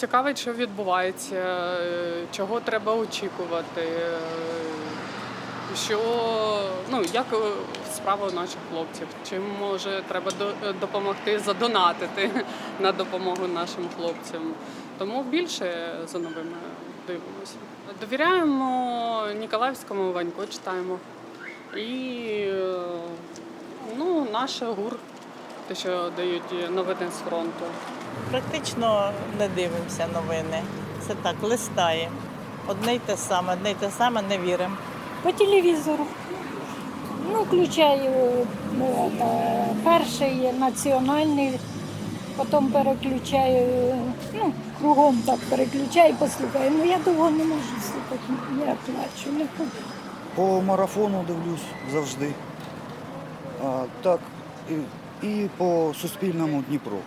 цікавить, що відбувається, е, чого треба очікувати, е, що ну як е, справа наших хлопців, чим може треба до- допомогти задонатити на допомогу нашим хлопцям. Тому більше за новими дивимося. Довіряємо Ніколаївському Ванько, читаємо. І ну, наш гур, те, що дають новини з фронту. Практично не дивимося новини. Це так, листаємо. Одне й те саме, одне й те саме не віримо. По телевізору. Ну, включаю ну, перший національний, потім переключаю, ну, кругом так переключаю, послухаю. Ну я довго не можу слухати, я плачу, не хочу. По марафону дивлюсь завжди. А, так, і, і по Суспільному Дніпру.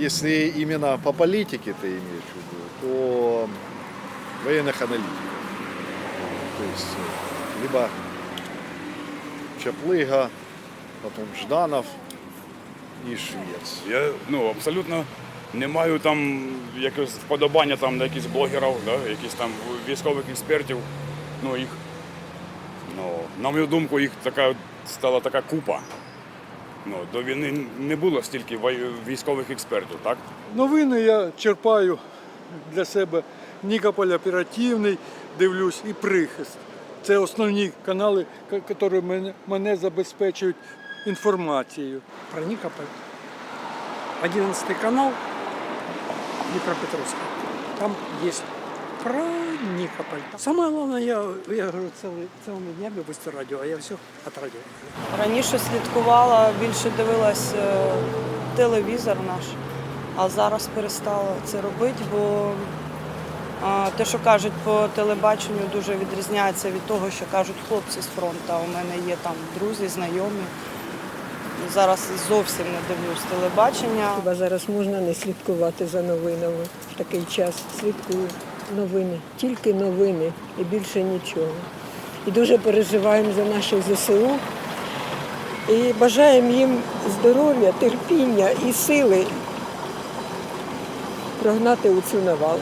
Если именно по политике ты имеешь в виду, то военных аналитиков. То есть э, либо Чаплыга, потом Жданов и Швец. Я ну, абсолютно не маю там якогось вподобання там на якихось блогерів, да, якісь там військових експертів. Ну, їх, ну, на мою думку, їх така стала така купа. Ну, до війни не було стільки військових експертів, так? Новини я черпаю для себе Нікополь оперативний, дивлюсь і прихист. Це основні канали, які мене, мене забезпечують інформацією. про Никополь. 11 канал Днепропетровска. Там есть про Никополь. Самое главное, я, я говорю, целый, целыми днями вести радио, а я все от радио. Раніше слідкувала, більше дивилась е, телевізор наш, а зараз перестала це робити, бо е, те, що кажуть по телебаченню, дуже відрізняється від того, що кажуть хлопці з фронту. У мене є там друзі, знайомі. Зараз зовсім не дивлюсь телебачення. Хіба зараз можна не слідкувати за новинами в такий час? Слідкую новини, тільки новини і більше нічого. І дуже переживаємо за наших ЗСУ і бажаємо їм здоров'я, терпіння і сили прогнати у цю навалу.